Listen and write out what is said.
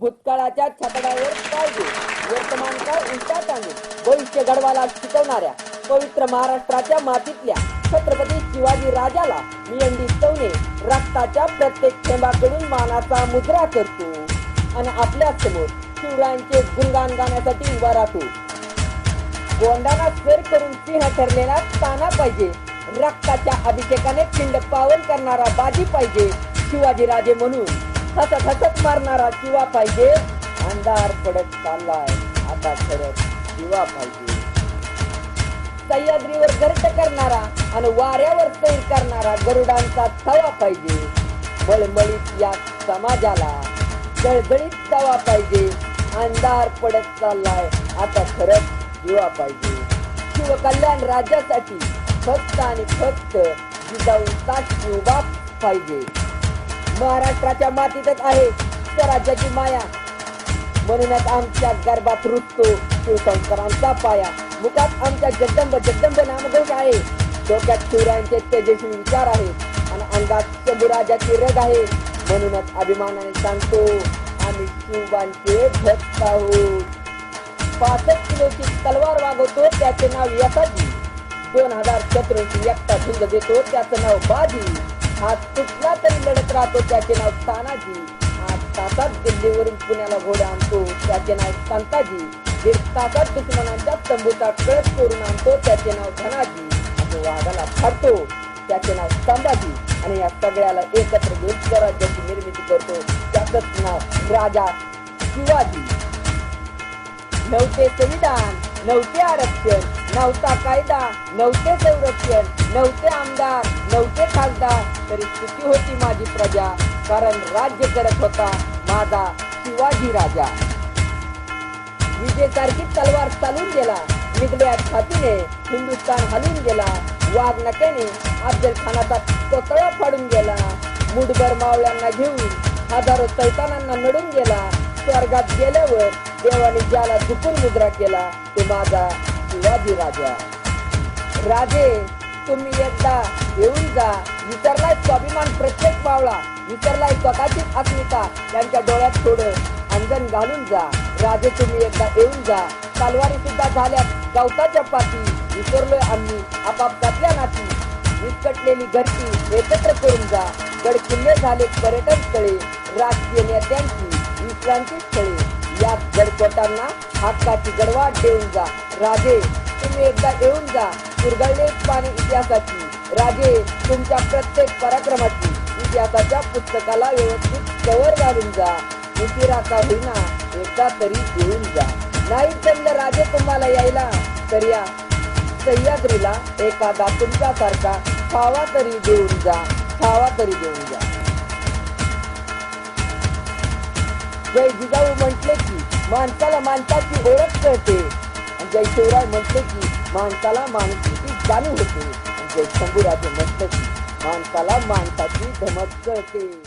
भूतकाळाच्या छतडावर पाहिजे वर्तमान काळ उलटात आणून भविष्य घडवायला शिकवणाऱ्या पवित्र महाराष्ट्राच्या मातीतल्या छत्रपती शिवाजी राजाला मियंडी चवणे रक्ताच्या प्रत्येक थेंबाकडून मानाचा मुद्रा करतो. आणि आपल्यासमोर शिवरायांचे गुणगान गाण्यासाठी उभा राहतो. गोंडाना सर करून सिंह ठरलेला ताना पाहिजे. रक्ताच्या अभिषेकाने खिंड पावन करणारा बाजी पाहिजे. शिवाजी राजे म्हणून हसत हसत मारणारा किंवा पाहिजे. अंधार पडत चाललाय. आता खरंच किंवा पाहिजे. सह्याद्रीवर गर्द करणारा आणि वाऱ्यावर सैर करणारा गरुडांचा तवा पाहिजे. बळबळीत या समाजाला जळजळीत तवा पाहिजे. अंधार पडत चाललाय. आता खरंच दिवा पाहिजे. शिवकल्याण राज्यासाठी फक्त आणि फक्त जिजाऊ साक्षी उभा पाहिजे. महाराष्ट्राच्या मातीतच आहे. स्वराज्याची माया. म्हणूनच आमच्या गर्भात रुजतो शिवशंकरांचा पाया. मुखात आमच्या जगदंब जगदंब नामघोष आहे. डोक्यात शिवरायांचे तेजस्वी विचार आहेत आणि अंगात शंभूराजाची रग आहे. म्हणूनच अभिमानाने सांगतो आम्ही शिवबांचे भक्त आहोत. पासष्ट किलोची तलवार वागवतो त्याचे नाव यसाजी. दोन हजार शत्रूंची एकटा झुंज देतो त्याचं नाव बाजी. हा कुठला तरी लढत राहतो त्याचे नाव तानाजी. हा तासात दिल्लीवरून पुण्याला घोडा आणतो त्याचे नाव संताजी. दीड तासात दुश्मनांच्या तंबूचा कळस करून आणतो त्याचे नाव धनाजी. जो वाघाला फाडतो त्याचे नाव संभाजी. आणि या सगळ्याला एकत्र घेऊन स्वराज्याची निर्मिती करतो. त्याच नाव राजा शिवाजी. नव्हते संविधान नव्हते आरक्षण नव्हता कायदा नव्हते संरक्षण नव्हते आमदार नव्हते खासदार तरी सुखी होती माझी प्रजा कारण राज्य करत होता माझा शिवाजी राजा. विजेसारखी तलवार चालून गेला निघल्या छातीने हिंदुस्थान हलून गेला वाघ नक्याने अफजल खानाचा कोतळा फाडून गेला मुठभर मावळ्यांना घेऊन हजारो सैतानांना नडून गेला स्वर्गात गेल्यावर देवाने ज्याला चुकून मुद्रा केला ते माझा शिवाजी राजा. राजे तुम्ही एकदा येऊन जा. विसरलाय स्वाभिमान प्रत्येक पावला विसरलाय स्वतःची अस्मिता त्यांच्या डोळ्यात थोडं अंजन घालून जा. राजे तुम्ही एकदा येऊन जा. तलवारी सुद्धा झाल्या गवताच्या पाती विसरलोय आम्ही. आपापसातल्या नाती. विस्कटलेली घरची एकत्र करून जा. गड किल्ले झाले पर्यटन स्थळे राजकीय नेत्यांची विश्रांती स्थळे या गडकोटांना हक्काची गडवाट देऊन जा. राजे तुम्ही एकदा येऊन जा. कुरघळले पाणी इतिहासाची. राजे तुमच्या प्रत्येक पराक्रमाची. इतिहासाच्या पुस्तकाला व्यवस्थित कवर घालून जा. उशिरा का होईना एकदा तरी येऊन जा. नाही जमलं राजे तुम्हाला यायला. तर या सह्याद्रीला एखादा तुमच्यासारखा खावा तरी देऊन जा. खावा तरी देऊन जा. जय जिजाऊ म्हटले की माणसाला माणसाची ओळख कळते. आणि जय शिवराय म्हटले की माणसाला माणसाची जाणीव होते. जय शंभूराजे म्हटले की माणसाला माणसाची धमक कळते.